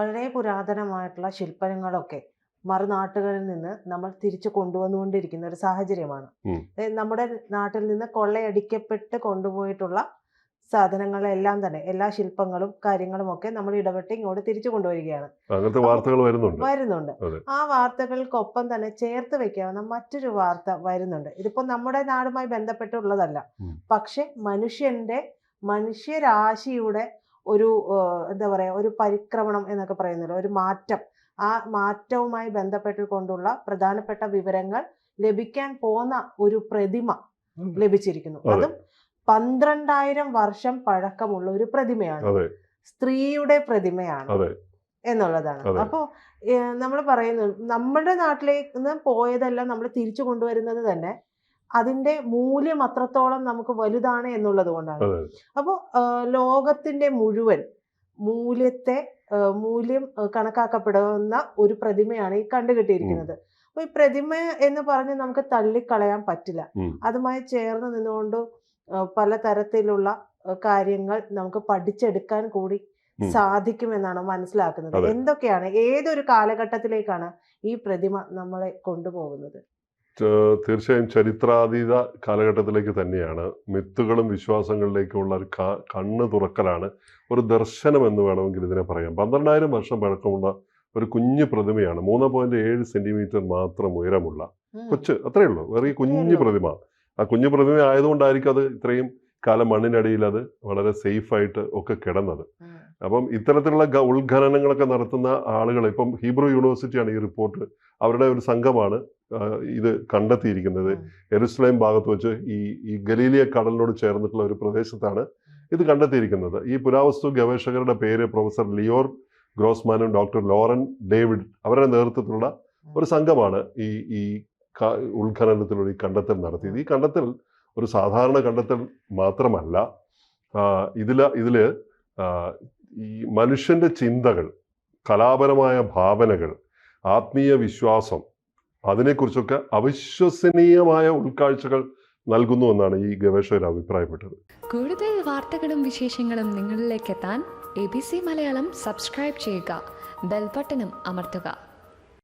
വളരെ പുരാതനമായിട്ടുള്ള ശില്പങ്ങളൊക്കെ മറുനാട്ടുകളിൽ നിന്ന് നമ്മൾ തിരിച്ചു കൊണ്ടുവന്നുകൊണ്ടിരിക്കുന്ന ഒരു സാഹചര്യമാണ്. നമ്മുടെ നാട്ടിൽ നിന്ന് കൊള്ളയടിക്കപ്പെട്ട് കൊണ്ടുപോയിട്ടുള്ള സാധനങ്ങളെല്ലാം തന്നെ എല്ലാ ശില്പങ്ങളും കാര്യങ്ങളും ഒക്കെ നമ്മൾ ഇടപെട്ട് ഇങ്ങോട്ട് തിരിച്ചു കൊണ്ടുവരികയാണ്. അങ്ങനത്തെ വാർത്തകൾ വരുന്നുണ്ട്. വരുന്നുണ്ട്. ആ വാർത്തകൾക്കൊപ്പം തന്നെ ചേർത്ത് വെക്കാവുന്ന മറ്റൊരു വാർത്ത വരുന്നുണ്ട്. ഇതിപ്പോ നമ്മുടെ നാടുമായി ബന്ധപ്പെട്ടുള്ളതല്ല. പക്ഷെ മനുഷ്യന്റെ മനുഷ്യരാശിയുടെ ഒരു എന്താ പറയുക ഒരു പരിക്രമണം എന്നൊക്കെ പറയുന്നത് ഒരു മാറ്റം. ആ മാറ്റവുമായി ബന്ധപ്പെട്ടുകൊണ്ടുള്ള പ്രധാനപ്പെട്ട വിവരങ്ങൾ ലഭിക്കാൻ പോന്ന ഒരു പ്രതിമ ലഭിച്ചിരിക്കുന്നു. അതെ. പന്ത്രണ്ടായിരം വർഷം പഴക്കമുള്ള ഒരു പ്രതിമയാണ്. സ്ത്രീയുടെ പ്രതിമയാണ് എന്നുള്ളതാണ്. അപ്പോ അപ്പോൾ നമ്മൾ പറയുന്നത് നമ്മുടെ നാട്ടിലേക്ക് പോയതെല്ലാം നമ്മൾ തിരിച്ചു കൊണ്ടുവരുന്നത് തന്നെ. അതിന്റെ മൂല്യം അത്രത്തോളം നമുക്ക് വലുതാണ് എന്നുള്ളത് കൊണ്ടാണ്. അപ്പോൾ ലോകത്തിന്റെ മുഴുവൻ മൂല്യത്തെ മൂല്യം കണക്കാക്കപ്പെടുന്ന ഒരു പ്രതിമയാണ് ഈ കണ്ടുകിട്ടിയിരിക്കുന്നത്. അപ്പൊ ഈ പ്രതിമ എന്ന് പറഞ്ഞ് നമുക്ക് തള്ളിക്കളയാൻ പറ്റില്ല. അതുമായി ചേർന്ന് നിന്നുകൊണ്ട് പലതരത്തിലുള്ള പല തരത്തിലുള്ള കാര്യങ്ങൾ നമുക്ക് പഠിച്ചെടുക്കാൻ കൂടി. സാധിക്കുമെന്നാണ് മനസ്സിലാക്കുന്നത്. എന്തൊക്കെയാണ് ഏതൊരു കാലഘട്ടത്തിലേക്കാണ് ഈ പ്രതിമ നമ്മളെ കൊണ്ടുപോകുന്നത്? തീർച്ചയായും ചരിത്രാതീത കാലഘട്ടത്തിലേക്ക് തന്നെയാണ്. മിത്തുകളും വിശ്വാസങ്ങളിലേക്കുള്ള ഒരു കണ്ണ് തുറക്കലാണ് ഒരു ദർശനം എന്ന് വേണമെങ്കിൽ ഇതിനെ പറയാം. പന്ത്രണ്ടായിരം വർഷം പഴക്കമുള്ള ഒരു കുഞ്ഞു പ്രതിമയാണ്. മൂന്ന് പോയിന്റ് ഏഴ് സെന്റിമീറ്റർ മാത്രം ഉയരമുള്ള കൊച്ച് അത്രയേ ഉള്ളൂ. വെറും കുഞ്ഞു പ്രതിമ. ആ കുഞ്ഞു പ്രതിമ ആയതുകൊണ്ടായിരിക്കും അത് ഇത്രയും കാലം മണ്ണിനടിയിൽ അത് വളരെ സേഫായിട്ട് ഒക്കെ കിടന്നത്. അപ്പം ഇത്തരത്തിലുള്ള ഉത്ഖനനങ്ങളൊക്കെ നടത്തുന്ന ആളുകൾ ഇപ്പം ഹീബ്രു യൂണിവേഴ്സിറ്റിയാണ് ഈ റിപ്പോർട്ട് അവരുടെ ഒരു സംഘമാണ്. ഇത് കണ്ടെത്തിയിരിക്കുന്നത്. എരുസ്ലൈം ഭാഗത്ത് വെച്ച് ഈ ഈ ഗലീലിയ കടലിനോട് ചേർന്നിട്ടുള്ള ഒരു പ്രദേശത്താണ് ഇത് കണ്ടെത്തിയിരിക്കുന്നത്. ഈ പുരാവസ്തു ഗവേഷകരുടെ പേര് പ്രൊഫസർ ലിയോർ ഗ്രോസ്മാനും ഡോക്ടർ ലോറൻ ഡേവിഡ് അവരുടെ നേതൃത്വത്തിലുള്ള ഒരു സംഘമാണ് ഈ ഈ ഉത്ഖനനത്തിലൂടെ ഈ കണ്ടെത്തൽ നടത്തിയത്. ഈ കണ്ടെത്തൽ ഒരു സാധാരണ കണ്ടെത്തൽ മാത്രമല്ല. ഇതിൽ ഇതിൽ ഈ മനുഷ്യന്റെ ചിന്തകൾ കലാപരമായ ഭാവനകൾ ആത്മീയ വിശ്വാസം അതിനെക്കുറിച്ചൊക്കെ അവിശ്വസനീയമായ ഉൾക്കാഴ്ചകൾ നൽകുന്നു എന്നാണ് ഈ ഗവേഷകർ അഭിപ്രായപ്പെട്ടത്. കൂടുതൽ വാർത്തകളും വിശേഷങ്ങളും നിങ്ങളിലേക്ക് എത്താൻ A B C Malayalam subscribe ചെയ്യുക. ബെൽബട്ടനും അമർത്തുക.